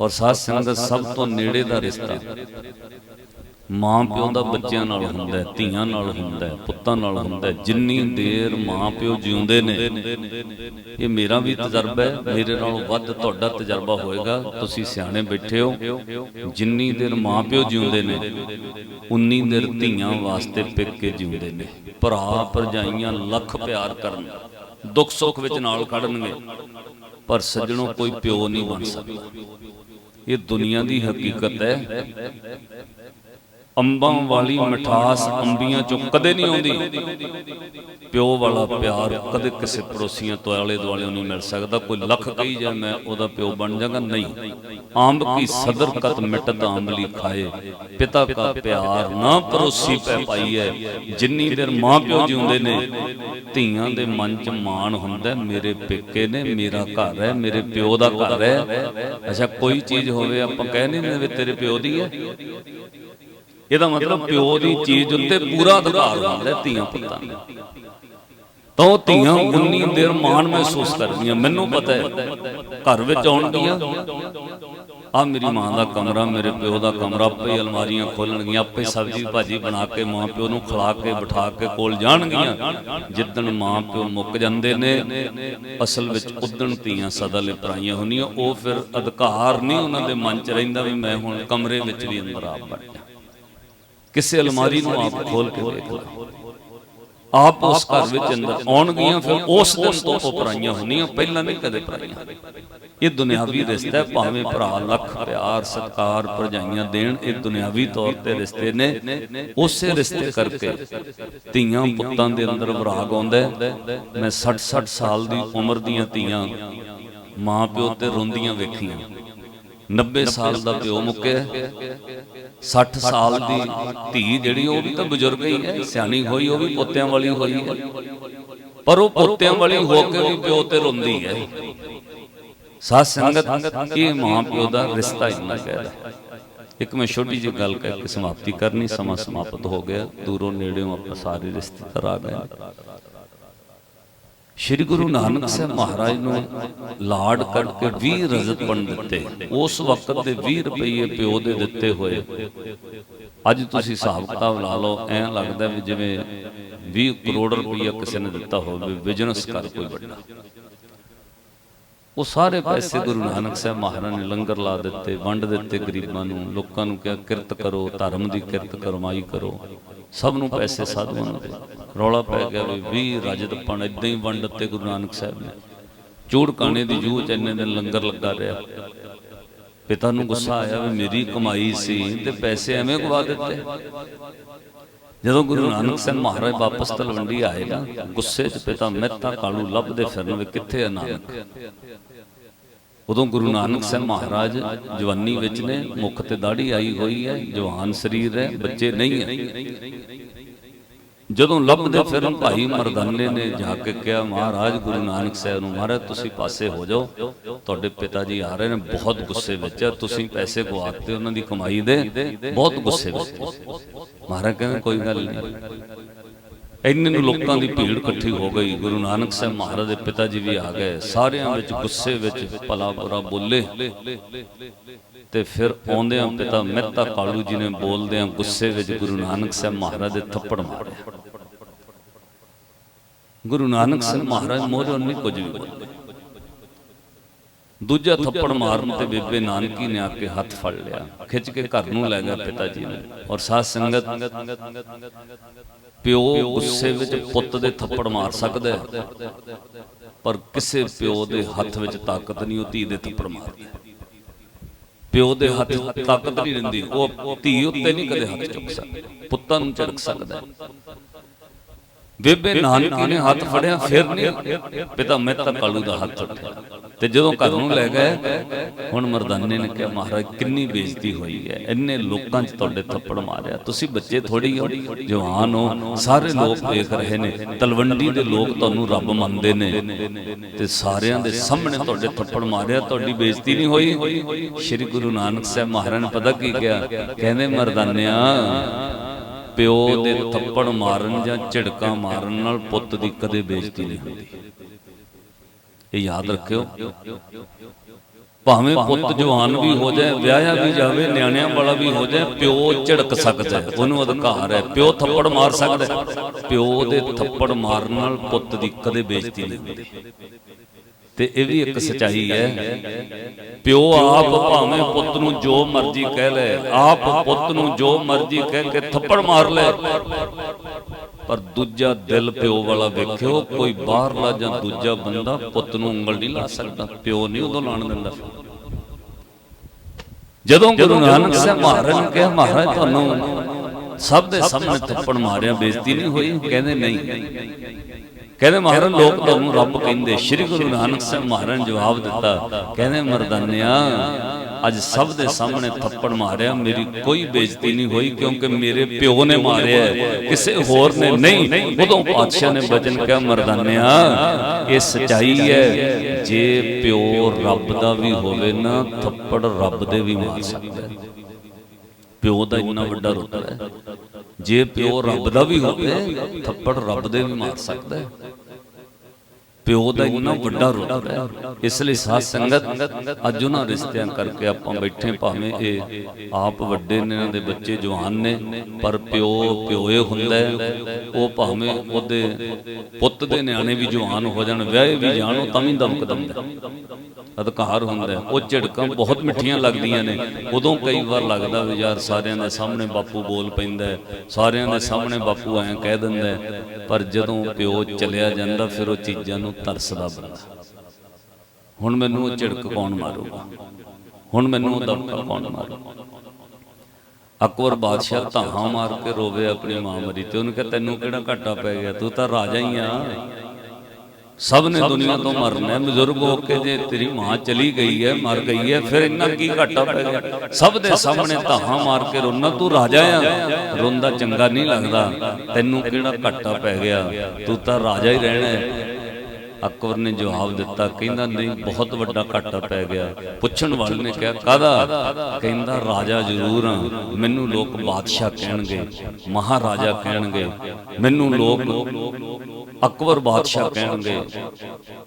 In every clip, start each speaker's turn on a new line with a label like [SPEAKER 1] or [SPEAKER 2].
[SPEAKER 1] ਔਰ ਸਾਧ ਸੰਗਤ ਸਭ ਤੋਂ ਨੇੜੇ ਦਾ ਰਿਸ਼ਤਾ। ਮਾਂ ਪਿਓ ਦਾ ਬੱਚਿਆਂ ਨਾਲ ਹੁੰਦਾ ਹੈ, ਧੀਆਂ ਨਾਲ ਹੁੰਦਾ ਹੈ, ਪੁੱਤਾਂ ਨਾਲ ਹੁੰਦਾ ਹੈ। ਜਿੰਨੀ ਦੇਰ ਮਾਂ ਪਿਓ ਜਿਉਂਦੇ ਨੇ ਇਹ ਮੇਰਾ ਵੀ ਤਜਰਬਾ ਹੈ ਮੇਰੇ ਨਾਲੋਂ ਵੱਧ ਤੁਹਾਡਾ ਤਜਰਬਾ ਹੋਏਗਾ। ਤੁਸੀਂ ਸਿਆਣੇ ਬੈਠੇ ਹੋ ਜਿੰਨੀ ਦੇਰ ਮਾਂ ਪਿਓ ਜਿਉਂਦੇ ਨੇ ਉਨੀ ਦੇਰ ਧੀਆਂ ਵਾਸਤੇ ਪਿੱਕੇ ਜਿਉਂਦੇ ਨੇ। ਭਰਾ ਭਰਜਾਈਆਂ ਲੱਖ ਪਿਆਰ ਕਰਨ ਦੁੱਖ ਸੁੱਖ ਵਿੱਚ ਨਾਲ ਖੜਨਗੇ। ਪਰ ਸੱਜਣੋਂ ਕੋਈ ਪਿਓ ਨਹੀਂ ਬਣ ਸਕਦਾ। ਇਹ ਦੁਨੀਆ ਦੀ ਹਕੀਕਤ ਹੈ। ਅੰਬਾਂ ਵਾਲੀ ਮਿਠਾਸ ਅੰਬੀਆਂ ਚੋਂ ਕਦੇ ਨਹੀਂ ਆਉਂਦੀ। ਪਿਓ ਵਾਲਾ ਪਿਆਰ ਕਦੇ ਕਿਸੇ ਪੜੋਸੀਆਂ ਤੋਂ ਆਲੇ ਦੁਆਲੇ ਨਹੀਂ ਮਿਲ ਸਕਦਾ। ਕੋਈ ਲੱਖ ਕਹੀ ਜਾਏ ਮੈਂ ਉਹਦਾ ਪਿਓ ਬਣ ਜਾਗਾ। ਨਹੀਂ। ਆਂਬ ਕੀ ਸਦਰ ਕਤ ਮਿਟਤ ਆਂਬਲੀ ਖਾਏ। ਪਿਤਾ ਕਾ ਪਿਆਰ ਨਾ ਪਰੋਸੀ ਪੈ ਪਾਈ ਹੈ ਜਿੰਨੀ ਦੇਰ ਮਾਂ ਪਿਓ ਜਿਉਂਦੇ ਨੇ, ਧੀਆਂ ਦੇ ਮਨ 'ਚ ਮਾਣ ਹੁੰਦਾ। ਮੇਰੇ ਪੇਕੇ ਨੇ, ਮੇਰਾ ਘਰ ਹੈ ਮੇਰੇ ਪਿਓ ਦਾ ਘਰ ਹੈ ਅੱਛਾ, ਕੋਈ ਚੀਜ਼ ਹੋਵੇ, ਆਪਾਂ ਕਹਿ ਨਹੀਂ ਦਿੰਦੇ ਵੀ ਤੇਰੇ ਪਿਓ ਦੀ ਹੈ ਇਹਦਾ ਮਤਲਬ ਪਿਓ ਦੀ ਚੀਜ਼ ਉੱਤੇ ਪੂਰਾ ਅਧਿਕਾਰ ਹੁੰਦਾ ਹੈ ਧੀਆਂ ਪੁੱਤਾਂ ਦਾ। ਉਹ ਧੀਆਂ ਉਨੀ ਦੇਰ ਮਾਣ ਮਹਿਸੂਸ ਕਰਦੀਆਂ। ਮੈਨੂੰ ਪਤਾ ਹੈ, ਘਰ ਵਿੱਚ ਆਉਣਗੀਆਂ ਆ ਮੇਰੀ ਮਾਂ ਦਾ ਕਮਰਾ, ਮੇਰੇ ਪਿਓ ਦਾ ਕਮਰਾ, ਆਪੇ ਅਲਮਾਰੀਆਂ ਖੋਲਣਗੀਆਂ, ਆਪੇ ਸਬਜ਼ੀ ਭਾਜੀ ਬਣਾ ਕੇ ਮਾਂ ਪਿਓ ਨੂੰ ਖਿਲਾ ਕੇ, ਬਿਠਾ ਕੇ ਕੋਲ ਜਾਣਗੀਆਂ। ਜਿੱਦਣ ਮਾਂ ਪਿਓ ਮੁੱਕ ਜਾਂਦੇ ਨੇ, ਅਸਲ ਵਿੱਚ ਉਦਣ ਧੀਆਂ ਸਦਾ ਲਈ ਪਰਾਈਆਂ ਹੁੰਦੀਆਂ, ਉਹ ਫਿਰ ਅਧਿਕਾਰ ਨਹੀਂ ਉਹਨਾਂ ਦੇ ਮਨ 'ਚ ਰਹਿੰਦਾ ਵੀ ਮੈਂ ਹੁਣ ਕਮਰੇ ਵਿੱਚ ਵੀ ਅੰਦਰ ਆਪ ਬਣ ਕਿਸੇ ਅਲਮਾਰੀ ਨੂੰ ਆਪ ਖੋਲ ਕੇ ਦੇਖ ਲਓ ਆਪ ਉਸ ਘਰ ਵਿੱਚ ਅੰਦਰ ਆਉਣਗੀਆਂ, ਫਿਰ ਉਸ ਦਿਨ ਤੋਂ ਉਹ ਪਰਾਈਆਂ ਹੁੰਦੀਆਂ, ਪਹਿਲਾਂ ਨਹੀਂ ਕਦੇ ਪਰਾਈਆਂ। ਇਹ ਦੁਨਿਆਵੀ ਰਿਸ਼ਤਾ ਹੈ ਭਾਵੇਂ ਭਰਾ, ਲੱਖ, ਪਿਆਰ, ਸਤਕਾਰ, ਭਰਜਾਈਆਂ ਦੇਣ, ਇਹ ਦੁਨਿਆਵੀ ਤੌਰ ਤੇ ਰਿਸ਼ਤੇ ਨੇ। ਉਸੇ ਰਿਸ਼ਤੇ ਕਰਕੇ ਧੀਆਂ ਪੁੱਤਾਂ ਦੇ ਅੰਦਰ ਵਿਰਾਗ ਆਉਂਦਾ ਮੈਂ 60 60 ਸਾਲ ਦੀ ਉਮਰ ਦੀਆਂ ਧੀਆਂ ਮਾਂ ਪਿਓ ਤੇ ਰੋਂਦੀਆਂ ਵੇਖੀਆਂ। 90 ਸਾਲ ਦਾ ਪਿਓ ਮੁੱਕਿਆ 60 ਸਾਲ ਦੀ ਧੀ ਜਿਹੜੀ, ਉਹ ਵੀ ਤਾਂ ਬਜ਼ੁਰਗ ਹੀ ਹੈ। ਸਿਆਣੀ ਹੋਈ, ਉਹ ਵੀ ਪੋਤਿਆਂ ਵਾਲੀ ਹੋਈ ਹੈ। ਪਰ ਉਹ ਪੋਤਿਆਂ ਵਾਲੀ ਹੋ ਕੇ ਵੀ ਪਿਓ ਤੇ ਰੋਂਦੀ ਹੈ। ਸਾਧ ਸੰਗਤ ਇਹ ਮਾਂ ਪਿਓ ਦਾ ਰਿਸ਼ਤਾ ਇੰਨਾ ਕਹਿਦਾ ਇੱਕ ਮੈਂ ਛੋਟੀ ਜਿਹੀ ਗੱਲ ਕਹਿ ਕੇ ਸਮਾਪਤੀ ਕਰਨੀ ਸਮਾਂ ਸਮਾਪਤ ਹੋ ਗਿਆ ਦੂਰੋਂ ਨੇੜਿਓਂ ਆਪਾਂ ਸਾਰੇ ਰਿਸ਼ਤੇਦਾਰ ਆ ਗਏ ਸ਼੍ਰੀ ਗੁਰੂ ਨਾਨਕ ਸਾਹਿਬ ਮਹਾਰਾਜ ਨੂੰ ਲਾਡ ਕਰਕੇ 20 ਰਜਤ ਪਣ ਦਿੱਤੇ ਉਸ ਵਕਤ ਦੇ 20 ਰੁਪਏ ਪਿਓ ਦੇ ਦਿੱਤੇ ਹੋਏ ਅੱਜ ਤੁਸੀਂ ਹਿਸਾਬ ਕਿਤਾਬ ਲਾ ਲਓ ਐਂ ਲੱਗਦਾ ਵੀ ਜਿਵੇਂ 20 ਕਰੋੜ ਰੁਪਏ ਕਿਸੇ ਨੇ ਦਿੱਤਾ ਹੋਵੇ ਬਿਜ਼ਨਸ ਕਰ ਕੋਈ ਵੱਡਾ ਉਹ ਸਾਰੇ ਪੈਸੇ ਗੁਰੂ ਨਾਨਕ ਸਾਹਿਬ ਮਹਾਰਾਜ ਨੇ ਲੰਗਰ ਲਾ ਦਿੱਤੇ ਵੰਡ ਦਿੱਤੇ ਗਰੀਬਾਂ ਨੂੰ ਲੋਕਾਂ ਨੂੰ ਕਿਹਾ ਕਿਰਤ ਕਰੋ ਧਰਮ ਦੀ ਕਿਰਤ ਕਰਮਾਈ ਕਰੋ। ਸਭ ਨੂੰ ਪੈਸੇ ਸਾਧੂਆਂ ਨੂੰ ਦੇ। ਰੌਲਾ ਪੈ ਗਿਆ ਵੀ 20 ਰਜਤ ਪਣ ਇਦਾਂ ਹੀ ਵੰਡ ਦਿੱਤੇ ਗੁਰੂ ਨਾਨਕ ਸਾਹਿਬ ਨੇ। ਚੂੜ ਕਾਣੇ ਦੀ ਜੂਹ ਚ ਇੰਨੇ ਦਿਨ ਲੰਗਰ ਲੱਗਾ ਰਿਹਾ। ਪਿਤਾ ਨੂੰ ਗੁੱਸਾ ਆਇਆ ਵੀ ਮੇਰੀ ਕਮਾਈ ਸੀ ਤੇ ਪੈਸੇ ਐਵੇਂ ਗਵਾ ਦਿੱਤੇ। ਜਦੋਂ ਗੁਰੂ ਨਾਨਕ ਸਾਹਿਬ ਮਹਾਰਾਜ ਵਾਪਸ ਤਲਵੰਡੀ ਆਏ ਨਾ ਗੁੱਸੇ 'ਚ ਪਿਤਾ ਮਹਿਤਾ ਕਾਲੂ ਲੱਭਦੇ ਫਿਰਨ ਵੀ ਕਿੱਥੇ ਆ ਨਾਨਕ? ਉਦੋਂ ਗੁਰੂ ਨਾਨਕ ਸਾਹਿਬ ਮਹਾਰਾਜ ਜਵਾਨੀ ਵਿੱਚ ਨੇ ਮੁਖ ਤੇ ਦਾੜੀ ਆਈ ਹੋਈ ਹੈ ਜਵਾਨ ਸਰੀਰ ਹੈ ਬੱਚੇ ਨਹੀਂ ਹੈ। ਜਦੋਂ ਲੱਭਦੇ ਫਿਰਨ ਭਾਈ ਮਰਦਾਨੇ ਨੇ ਜਾ ਕੇ ਕਿਹਾ ਮਹਾਰਾਜ ਗੁਰੂ ਨਾਨਕ ਸਾਹਿਬ ਨੂੰ ਮਹਾਰਾਜ ਤੁਸੀਂ ਪਾਸੇ ਹੋ ਜਾਓ। ਤੁਹਾਡੇ ਪਿਤਾ ਜੀ ਆ ਰਹੇ ਨੇ ਬਹੁਤ ਗੁੱਸੇ ਵਿੱਚ ਆ। ਤੁਸੀਂ ਪੈਸੇ ਗਵਾਤੇ ਉਹਨਾਂ ਦੀ ਕਮਾਈ ਦੇ। ਬਹੁਤ ਗੁੱਸੇ ਵਿੱਚ ਮਹਾਰਾਜ ਕਹਿੰਦੇ ਕੋਈ ਗੱਲ ਨਹੀਂ। ਇੰਨੇ ਨੂੰ ਲੋਕਾਂ ਦੀ ਭੀੜ ਇਕੱਠੀ ਹੋ ਗਈ। ਗੁਰੂ ਨਾਨਕ ਸਾਹਿਬ ਮਹਾਰਾਜ ਦੇ ਪਿਤਾ ਜੀ ਵੀ ਆ ਗਏ। ਸਾਰਿਆਂ ਵਿੱਚ ਗੁੱਸੇ ਵਿੱਚ ਭਲਾ ਬੁਰਾ ਬੋਲੇ। ਤੇ ਫਿਰ ਆਉਂਦਿਆਂ ਪਿਤਾ ਮਹਿਤਾ ਕਾਲੂ ਜੀ ਨੇ ਬੋਲਦਿਆਂ ਗੁੱਸੇ ਵਿੱਚ ਗੁਰੂ ਨਾਨਕ ਸਾਹਿਬ ਮਹਾਰਾਜ ਦੇ ਥੱਪੜ ਮਾਰਿਆ ਗੁਰੂ ਨਾਨਕ ਸਾਹਿਬ ਮਹਾਰਾਜ ਮੋਰੇ ਨਹੀਂ ਕੁਝ ਵੀ ਬੋਲੇ। ਦੂਜਾ ਥੱਪੜ ਮਾਰਨ ਤੇ ਬੇਬੇ ਨਾਨਕੀ ਨੇ ਆ ਕੇ ਹੱਥ ਫੜ ਲਿਆ। ਖਿੱਚ ਕੇ ਘਰ ਨੂੰ ਲੈ ਗਿਆ ਪਿਤਾ ਜੀ ਨੇ। ਔਰ ਸਾਧ ਸੰਗਤ ਪਿਓ ਗੁੱਸੇ ਵਿੱਚ ਪੁੱਤ ਦੇ ਥੱਪੜ ਮਾਰ ਸਕਦਾ ਹੈ ਪਰ ਕਿਸੇ ਪਿਓ ਦੇ ਹੱਥ ਵਿੱਚ ਤਾਕਤ ਨਹੀਂ ਉਹ ਧੀ ਦੇ ਥੱਪੜ ਮਾਰਦਾ ਪਿਓ ਦੇ ਹੱਥ ਤਾਕਤ ਨਹੀਂ ਰਹਿੰਦੀ ਉਹ ਧੀ ਉੱਤੇ ਨਹੀਂ ਕਦੇ ਹੱਥ ਚੁੱਕ ਸਕਦਾ ਪੁੱਤਾਂ ਨੂੰ ਝੜਕ ਸਕਦਾ। ਬੇਬੇ ਨਾਨਕੀ ਨੇ ਹੱਥ ਫੜਿਆ ਫਿਰ ਨਹੀਂ। ਪਿਤਾ ਮਹਿਤਾ ਕਾਲੂ ਦਾ ਹੱਥ ਉੱਠਿਆ ਤੇ ਜਦੋਂ ਘਰ ਨੂੰ ਲੈ ਗਏ ਹੁਣ ਮਰਦਾਨੇ ਨੇ ਕਿਹਾ ਮਹਾਰਾਜ ਕਿੰਨੀ ਬੇਇੱਜ਼ਤੀ ਹੋਈ ਹੈ। ਇੰਨੇ ਲੋਕਾਂ 'ਚ ਤੁਹਾਡੇ ਥੱਪੜ ਮਾਰਿਆ। ਤੁਸੀਂ ਬੱਚੇ ਥੋੜੀ ਹੋ ਜਵਾਨ ਹੋ। ਸਾਰੇ ਲੋਕ ਦੇਖ ਰਹੇ ਨੇ। ਤਲਵੰਡੀ ਦੇ ਲੋਕ ਤੁਹਾਨੂੰ ਰੱਬ ਮੰਨਦੇ ਨੇ। ਤੇ ਸਾਰਿਆਂ ਦੇ ਸਾਹਮਣੇ ਤੁਹਾਡੇ ਥੱਪੜ ਮਾਰਿਆ ਤੁਹਾਡੀ ਬੇਇੱਜ਼ਤੀ ਨਹੀਂ ਹੋਈ। ਸ੍ਰੀ ਗੁਰੂ ਨਾਨਕ ਸਾਹਿਬ ਮਹਾਰਾਜ ਨੇ ਪਤਾ ਕੀ ਕਿਹਾ? ਕਹਿੰਦੇ ਮਰਦਾਨਿਆਂ ਪਿਓ ਦੇ ਥੱਪੜ ਮਾਰਨ ਜਾਂ ਝਿੜਕਾਂ ਮਾਰਨ ਨਾਲ ਪੁੱਤ ਦੀ ਕਦੇ ਬੇਇੱਜ਼ਤੀ ਨਹੀਂ ਹੁੰਦੀ। ਇਹ ਯਾਦ ਰੱਖਿਓ, ਭਾਵੇਂ ਪੁੱਤ ਜਵਾਨ ਵੀ ਹੋ ਜਾਏ, ਵਿਆਹਿਆ ਵੀ ਜਾਵੇ, ਨਿਆਣਿਆਂ ਵਾਲਾ ਵੀ ਹੋ ਜਾਏ, ਪਿਓ ਝੜਕ ਸਕਦਾ ਉਹਨੂੰ ਅਧਿਕਾਰ ਹੈ, ਪਿਓ ਥੱਪੜ ਮਾਰ ਸਕਦਾ ਪਿਓ ਦੇ ਥੱਪੜ ਮਾਰਨ ਨਾਲ ਪੁੱਤ ਦੀ ਕਦੇ ਬੇਇੱਜ਼ਤੀ ਨਹੀਂ ਹੁੰਦੀ। ਤੇ ਇਹ ਵੀ ਇੱਕ ਸਚਾਈ ਹੈ। ਪਿਓ ਆਪ ਭਾਵੇਂ ਪੁੱਤ ਨੂੰ ਜੋ ਮਰਜ਼ੀ ਕਹਿ ਲੈ ਆਪ ਪੁੱਤ ਨੂੰ ਜੋ ਮਰਜ਼ੀ ਕਹਿ ਕੇ ਥੱਪੜ ਮਾਰ ਲੈ ਪਰ ਦੂਜਾ ਦਿਲ ਪਿਓ ਵਾਲਾ ਵੇਖਿਓ ਕੋਈ ਬਾਹਰਲਾ ਜਾਂ ਦੂਜਾ ਬੰਦਾ ਪੁੱਤ ਨੂੰ ਉਂਗਲ ਨਹੀਂ ਲਾ ਸਕਦਾ ਪਿਓ ਨਹੀਂ ਉਦੋਂ ਲਾਣ ਦਿੰਦਾ। ਜਦੋਂ ਗੁਰੂ ਨਾਨਕ ਸਾਹਿਬ ਮਹਾਰਾਜ ਨੇ ਕਿਹਾ ਮਹਾਰਾਜ ਤੁਹਾਨੂੰ ਸਭ ਦੇ ਸਾਹਮਣੇ ਥੱਪੜ ਮਾਰਿਆ ਬੇਇੱਜ਼ਤੀ ਨਹੀਂ ਹੋਈ? ਕਹਿੰਦੇ ਨਹੀਂ। ਕਹਿੰਦੇ ਮਹਾਰਾਜ ਲੋਕ ਤੁਹਾਨੂੰ ਰੱਬ ਕਹਿੰਦੇ ਸ੍ਰੀ ਗੁਰੂ ਨਾਨਕ ਸਾਹਿਬ ਮਹਾਰਾਜ ਜਵਾਬ ਦਿੱਤਾ। ਕਹਿੰਦੇ ਮਰਦਾਨਿਆ ਅੱਜ ਸਭ ਦੇ ਸਾਹਮਣੇ ਥੱਪੜ ਮਾਰਿਆ ਮੇਰੀ ਕੋਈ ਬੇਇੱਜ਼ਤੀ ਨਹੀਂ ਹੋਈ ਕਿਉਂਕਿ ਮੇਰੇ ਪਿਓ ਨੇ ਮਾਰਿਆ ਕਿਸੇ ਹੋਰ ਨੇ ਨਹੀਂ ਉਦੋਂ ਪਾਤਸ਼ਾਹ ਨੇ ਬਚਨ ਕਿਹਾ ਮਰਦਾਨਿਆ ਇਹ ਸਚਾਈ ਹੈ ਜੇ ਪਿਓ ਰੱਬ ਦਾ ਵੀ ਹੋਵੇ ਨਾ ਥੱਪੜ ਰੱਬ ਦੇ ਵੀ ਮਾਰ ਸਕਦਾ ਹੈ। ਪਿਓ ਦਾ ਇੰਨਾ ਵੱਡਾ ਰੁਤਬਾ ਹੈ। ਜੇ ਪਿਓ ਰੱਬ ਦਾ ਵੀ ਹੋਵੇ, ਥੱਪੜ ਰੱਬ ਦੇ ਵੀ ਮਾਰ ਸਕਦਾ ਹੈ। ਪਿਓ ਦਾ ਇੰਨਾ ਵੱਡਾ ਰੁਤਬਾ ਹੈ ਇਸ ਲਈ ਸਾਧ ਸੰਗਤ ਅੱਜ ਉਹਨਾਂ ਰਿਸ਼ਤਿਆਂ ਕਰਕੇ ਆਪਾਂ ਬੈਠੇ ਭਾਵੇਂ ਇਹ ਆਪ ਵੱਡੇ ਨੇ ਇਹਨਾਂ ਦੇ ਬੱਚੇ ਜਵਾਨ ਨੇ ਪਰ ਪਿਓ ਪਿਓਏ ਹੁੰਦਾ। ਉਹ ਭਾਵੇਂ ਉਹਦੇ ਪੁੱਤ ਦੇ ਨਿਆਣੇ ਵੀ ਜਵਾਨ ਹੋ ਜਾਣ ਵਿਆਹੇ ਵੀ ਜਾਣ ਤਾਂ ਵੀ ਦਮਕ ਦਮਦਾ ਅਧਿਕਾਰ ਹੁੰਦਾ ਹੈ। ਉਹ ਝਿੜਕਾਂ ਬਹੁਤ ਮਿੱਠੀਆਂ ਲੱਗਦੀਆਂ ਨੇ ਉਦੋਂ ਕਈ ਵਾਰ ਲੱਗਦਾ ਵੀ ਯਾਰ ਸਾਰਿਆਂ ਦੇ ਸਾਹਮਣੇ ਬਾਪੂ ਬੋਲ ਪੈਂਦਾ ਸਾਰਿਆਂ ਦੇ ਸਾਹਮਣੇ ਬਾਪੂ ਐਂ ਕਹਿ ਦਿੰਦਾ। ਪਰ ਜਦੋਂ ਪਿਓ ਚਲਿਆ ਜਾਂਦਾ ਫਿਰ ਉਹ ਚੀਜ਼ਾਂ ਨੂੰ ਤਰਸਦਾ ਬੰਦਾ ਹੁਣ ਮੈਨੂੰ ਉਹ ਝਿੜਕ ਕੌਣ ਮਾਰੂਗਾ? ਹੁਣ ਮੈਨੂੰ ਉਹ ਦਬਕਾ ਕੌਣ ਮਾਰੂਗਾ? ਅਕਬਰ ਬਾਦਸ਼ਾਹ ਧਾਹਾਂ ਮਾਰ ਕੇ ਰੋਵੇ ਆਪਣੀ ਮਾਂ ਮਰੀ ਤੇ ਉਹਨੂੰ ਕਿਹਾ, ਤੈਨੂੰ ਕਿਹੜਾ ਘਾਟਾ ਪੈ ਗਿਆ? ਤੂੰ ਤਾਂ ਰਾਜਾ ਹੀ ਆ। ਸਭ ਨੇ ਦੁਨੀਆ ਤੋਂ ਮਰਨਾ ਹੈ। ਬਜ਼ੁਰਗ ਹੋ ਕੇ ਜੇ ਤੇਰੀ ਮਾਂ ਚਲੀ ਗਈ ਹੈ, ਮਰ ਗਈ ਹੈ, ਫਿਰ ਇੰਨਾ ਕੀ ਘਾਟਾ ਪੈ ਗਿਆ? ਸਭ ਦੇ ਸਾਹਮਣੇ ਧਾਹਾਂ ਮਾਰ ਕੇ ਰੋਣਾ ਤੂੰ ਰਾਜਾ ਆ। ਰੋਂਦਾ, ਚੰਗਾ ਨਹੀਂ ਲੱਗਦਾ। ਤੈਨੂੰ ਕਿਹੜਾ ਘਾਟਾ ਪੈ ਗਿਆ? ਤੂੰ ਤਾਂ ਰਾਜਾ ਹੀ ਰਹਿਣਾ ਹੈ। ਅਕਬਰ ਨੇ ਜਵਾਬ ਦਿੱਤਾ, ਕਹਿੰਦਾ, ਨਹੀਂ, ਬਹੁਤ ਵੱਡਾ ਘਾਟਾ ਪੈ ਗਿਆ। ਪੁੱਛਣ ਵਾਲੇ ਨੇ ਕਿਹਾ ਕਾਦਾ ਕਹਿੰਦਾ, ਰਾਜਾ ਜ਼ਰੂਰ ਹਾਂ ਮੈਨੂੰ ਲੋਕ ਬਾਦਸ਼ਾਹ ਕਹਿਣਗੇ, ਮਹਾਰਾਜਾ ਕਹਿਣਗੇ, ਮੈਨੂੰ ਲੋਕ ਅਕਬਰ ਬਾਦਸ਼ਾਹ ਕਹਿਣਗੇ,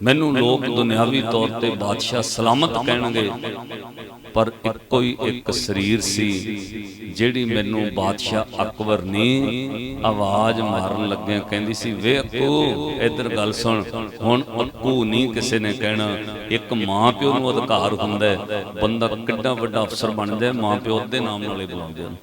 [SPEAKER 1] ਮੈਨੂੰ ਲੋਕ ਦੁਨਿਆਵੀ ਤੌਰ ਤੇ ਬਾਦਸ਼ਾਹ ਸਲਾਮਤ ਕਹਿਣਗੇ। ਪਰ ਇੱਕੋ ਹੀ ਇੱਕ ਸਰੀਰ ਸੀ, ਜਿਹੜੀ ਮੈਨੂੰ ਬਾਦਸ਼ਾਹ ਅਕਬਰ ਨੇ ਆਵਾਜ਼ ਮਾਰਨ ਲੱਗਿਆ ਕਹਿੰਦੀ ਸੀ, ਵੇ ਅੱਕੂ, ਇੱਧਰ ਗੱਲ ਸੁਣ, ਹੁਣ ਅੱਕੂ ਨਹੀਂ ਕਿਸੇ ਨੇ ਕਹਿਣਾ। ਇੱਕ ਮਾਂ ਪਿਓ ਨੂੰ ਅਧਿਕਾਰ ਹੁੰਦਾ ਹੈ, ਬੰਦਾ ਕਿੱਡਾ ਵੱਡਾ ਅਫਸਰ ਬਣਦਾ ਹੈ, ਮਾਂ ਪਿਓ ਦੇ ਨਾਮ ਨਾਲੇ ਹੀ ਬੁਲਾਉਂਦੇ ਹਨ।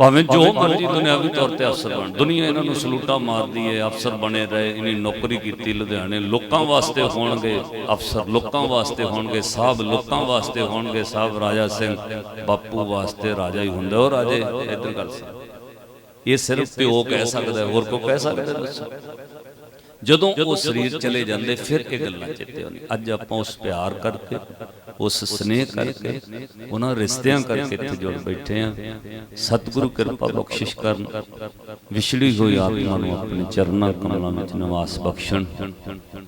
[SPEAKER 1] ਭਾਵੇਂ ਜੋ ਮਰਜ਼ੀ ਦੁਨਿਆਵੀ ਤੌਰ ਤੇ ਅਫਸਰ ਬਣ ਦੁਨੀਆ ਇਹਨਾਂ ਨੂੰ ਸਲੂਟਾ ਮਾਰਦੀ ਹੈ ਅਫਸਰ ਬਣੇ ਰਹੇ ਇਹਨੇ ਨੌਕਰੀ ਕੀਤੀ ਲੁਧਿਆਣੇ ਲੋਕਾਂ ਵਾਸਤੇ ਹੋਣਗੇ ਅਫਸਰ ਲੋਕਾਂ ਵਾਸਤੇ ਹੋਣਗੇ ਸਾਹਿਬ ਲੋਕਾਂ ਵਾਸਤੇ ਹੋਣਗੇ ਸਾਹਿਬ ਰਾਜਾ ਸਿੰਘ ਬਾਪੂ ਵਾਸਤੇ ਰਾਜਾ ਹੀ ਹੁੰਦਾ ਉਹ ਰਾਜੇ ਇੱਧਰ ਗੱਲ ਸੀ ਇਹ ਸਿਰਫ ਪਿਓ ਕਹਿ ਸਕਦਾ ਹੋਰ ਕੋ ਕਹਿ ਸਕਦਾ? ਦੱਸੋ ਜਦੋਂ ਉਹ ਸਰੀਰ ਚਲੇ ਜਾਂਦੇ ਫਿਰ ਇਹ ਗੱਲਾਂ ਚਿੱਤੇ ਆਉਂਦੀਆਂ। ਅੱਜ ਆਪਾਂ ਉਸ ਪਿਆਰ ਕਰਕੇ ਉਸ ਸਨੇਹ ਕਰਕੇ ਉਹਨਾਂ ਰਿਸ਼ਤਿਆਂ ਕਰਕੇ ਇੱਥੇ ਜੁੜ ਬੈਠੇ ਆ ਸਤਿਗੁਰੂ ਕਿਰਪਾ ਬਖਸ਼ਿਸ਼ ਕਰਨ। ਵਿਛੜੀ ਹੋਈ ਆਤਮਾ ਨੂੰ ਆਪਣੇ ਚਰਨਾਂ ਕਮਲਾਂ ਵਿੱਚ ਨਿਵਾਸ ਬਖਸ਼ਣ।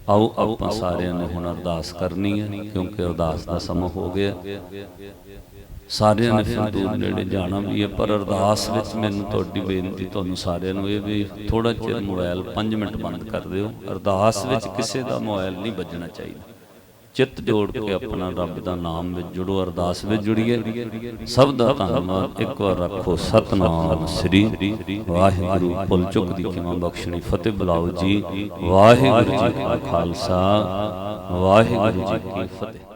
[SPEAKER 1] ਆਓ, ਆਪਾਂ ਸਾਰਿਆਂ ਨੇ ਹੁਣ ਅਰਦਾਸ ਕਰਨੀ ਹੈ, ਕਿਉਂਕਿ ਅਰਦਾਸ ਦਾ ਸਮਾਂ ਹੋ ਗਿਆ। ਸਾਰਿਆਂ ਨੇ ਫਿਰ ਦੂਰ ਨੇੜੇ ਜਾਣਾ ਵੀ ਹੈ, ਪਰ ਅਰਦਾਸ ਵਿੱਚ ਮੈਨੂੰ ਤੁਹਾਡੀ ਬੇਨਤੀ, ਤੁਹਾਨੂੰ ਸਾਰਿਆਂ ਨੂੰ ਇਹ ਵੀ ਥੋੜਾ ਚਿਰ ਮੋਬਾਈਲ 5 ਮਿੰਟ ਬੰਦ ਕਰ ਦਿਓ। ਅਰਦਾਸ ਵਿੱਚ ਕਿਸੇ ਦਾ ਮੋਬਾਈਲ ਨਹੀਂ ਵੱਜਣਾ ਚਾਹੀਦਾ। ਚਿੱਤ ਜੋੜ ਕੇ ਆਪਣਾ ਰੱਬ ਦਾ ਨਾਮ ਵਿੱਚ ਜੁੜੋ, ਅਰਦਾਸ ਵਿੱਚ ਜੁੜੀਏ। ਸਭ ਦਾ ਧੰਨਵਾਦ ਇੱਕ ਵਾਰ ਰੱਖੋ। ਸਤਨਾਮ ਸ੍ਰੀ ਵਾਹਿਗੁਰੂ। ਪੁੱਲ ਚੁੱਕ ਦੀ ਕਿਮਾ ਬਖਸ਼ਣੀ? ਫਤਿਹ ਬੁਲਾਓ ਜੀ। ਵਾਹਿਗੁਰੂ ਜੀ ਕਾ ਖਾਲਸਾ। ਵਾਹਿਗੁਰੂ ਜੀ ਕੀ ਫਤਿਹ।